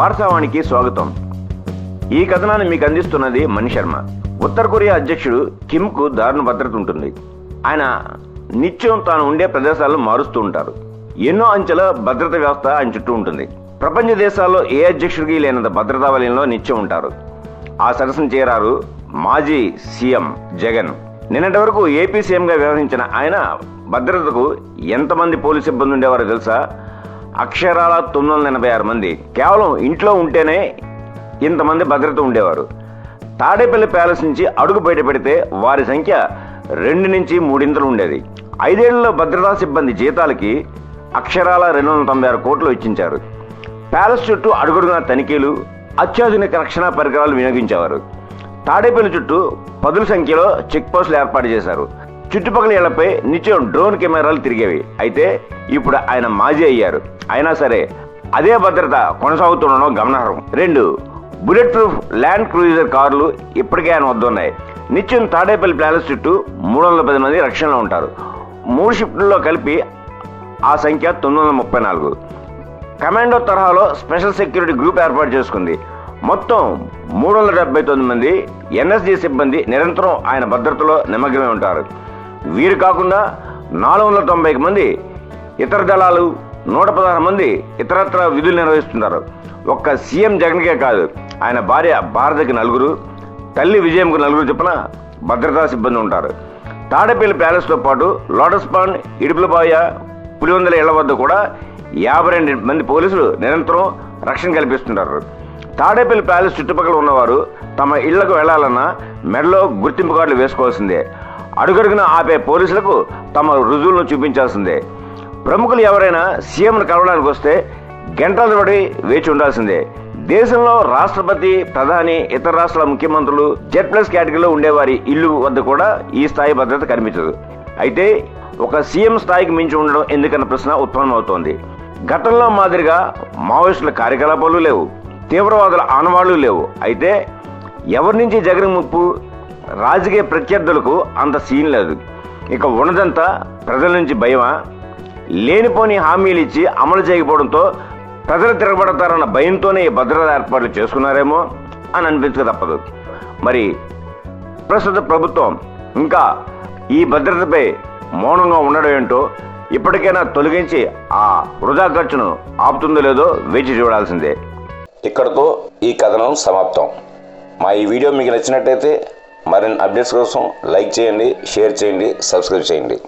వార్తావానికి స్వాగతం. ఈ కథనాన్ని మీకు అందిస్తున్నది మణి శర్మ. ఉత్తర కొరియా అధ్యక్షుడు కిమ్కు దారుణ భద్రత ఉంటుంది. ఆయన నిత్యం తాను ఉండే ప్రదేశాలను మారుస్తూ ఉంటారు. ఎన్నో అంచెల భద్రత వ్యవస్థ ఆయన చుట్టూ ఉంటుంది. ప్రపంచ దేశాల్లో ఏ అధ్యక్షుడికి లేనంత భద్రతా వలయంలో నిత్యం ఉంటారు. ఆ సరసన చేరారు మాజీ సీఎం జగన్. నిన్నటి వరకు ఏపీ సీఎంగా వ్యవహరించిన ఆయన భద్రతకు ఎంతమంది పోలీస్ సిబ్బంది ఉండేవారో తెలుసా? అక్షరాల తొమ్మిది వందల ఎనభై ఆరు మంది. కేవలం ఇంట్లో ఉంటేనే ఇంతమంది భద్రత ఉండేవారు. తాడేపల్లి ప్యాలెస్ నుంచి అడుగు బయట పెడితే వారి సంఖ్య రెండు నుంచి మూడింతలు ఉండేది. ఐదేళ్ళలో భద్రతా సిబ్బంది జీతాలకి అక్షరాల రెండు వందల తొంభై ఆరు కోట్లు వెచ్చించారు ప్యాలెస్ చుట్టూ అడుగడుగున తనిఖీలు అత్యాధునిక రక్షణ పరికరాలు వినియోగించేవారు. తాడేపల్లి చుట్టూ పదుల సంఖ్యలో చెక్ పోస్టులు ఏర్పాటు చేశారు. చుట్టుపక్కల ఇళ్ళపై నిత్యం డ్రోన్ కెమెరాలు తిరిగేవి. అయితే ఇప్పుడు ఆయన మాజీ అయ్యారు. అయినా సరే అదే భద్రత కొనసాగుతుండడం గమనార్హం. రెండు బుల్లెట్ ప్రూఫ్ ల్యాండ్ క్రూయిజర్ కార్లు ఇప్పటికే ఆయన వద్ద ఉన్నాయి. నిత్యం తాడేపల్లి ప్యాలెస్ చుట్టూ మూడు వందల పది మంది రక్షణలో ఉంటారు. మూడు షిఫ్టుల్లో కలిపి ఆ సంఖ్య తొమ్మిది వందల ముప్పై నాలుగు. కమాండో తరహాలో స్పెషల్ సెక్యూరిటీ గ్రూప్ ఏర్పాటు చేసుకుంది. మొత్తం మూడు వందల డెబ్బై తొమ్మిది మంది ఎన్ఎస్జి సిబ్బంది నిరంతరం ఆయన భద్రతలో నిమగ్నమై ఉంటారు. వీరు కాకుండా నాలుగు వందల తొంభై మంది ఇతర దళాలు నూట పదహారు మంది ఇతరత్ర విధులు నిర్వహిస్తున్నారు. ఒక్క సీఎం జగన్కే కాదు ఆయన భార్య భారతకి నలుగురు తల్లి విజయంకు నలుగురు చొప్పున భద్రతా సిబ్బంది ఉంటారు. తాడేపల్లి ప్యాలెస్తో పాటు లోటస్ పాండ్ ఇడుపులబాయ పులివందల ఇళ్ళ వద్ద కూడా యాభై రెండు మంది పోలీసులు నిరంతరం రక్షణ కల్పిస్తుంటారు తాడేపల్లి ప్యాలెస్ చుట్టుపక్కల ఉన్నవారు తమ ఇళ్ళకు వెళ్ళాలన్నా మెడలో గుర్తింపు కార్డులు వేసుకోవాల్సిందే. అడుగడుగున ఆపే పోలీసులకు తమ రుజువులను చూపించాల్సిందే. ప్రముఖులు ఎవరైనా సీఎంను కలవడానికి వస్తే గంటల తరబడి వేచి ఉండాల్సిందే. దేశంలో రాష్ట్రపతి ప్రధాని ఇతర రాష్ట్రాల ముఖ్యమంత్రులు జెడ్ ప్లస్ కేటగిరీలో ఉండేవారి ఇల్లు వద్ద కూడా ఈ స్థాయి భద్రత కనిపించదు. అయితే ఒక సీఎం స్థాయికి మించి ఉండడం ఎందుకన్న ప్రశ్న ఉత్పన్నమవుతోంది. గతంలో మాదిరిగా మావోయిస్టుల కార్యకలాపాలు లేవు తీవ్రవాదుల ఆనవాళ్ళు లేవు. అయితే ఎవరి నుంచి జగన్ ముప్పు రాజకీయ ప్రత్యర్థులకు అంత సీన్ లేదు. ఇక ఉన్నదంతా ప్రజల నుంచి భయమా? లేనిపోని హామీలు ఇచ్చి అమలు చేయకపోవడంతో ప్రజలు తిరగబడతారన్న భయంతోనే ఈ భద్రతా ఏర్పాట్లు చేసుకున్నారేమో అని అనిపించక తప్పదు. మరి ప్రస్తుత ప్రభుత్వం ఇంకా ఈ భద్రతపై మౌనంగా ఉండడం ఏంటో ఇప్పటికైనా తొలగించి ఆ వృధా ఖర్చును ఆపుతుందో లేదో వేచి చూడాల్సిందే. ఇక్కడతో ఈ కథనం సమాప్తం. మా ఈ వీడియో మీకు నచ్చినట్టయితే మరిన్ని అప్డేట్స్ కోసం లైక్ చేయండి షేర్ చేయండి సబ్స్క్రైబ్ చేయండి.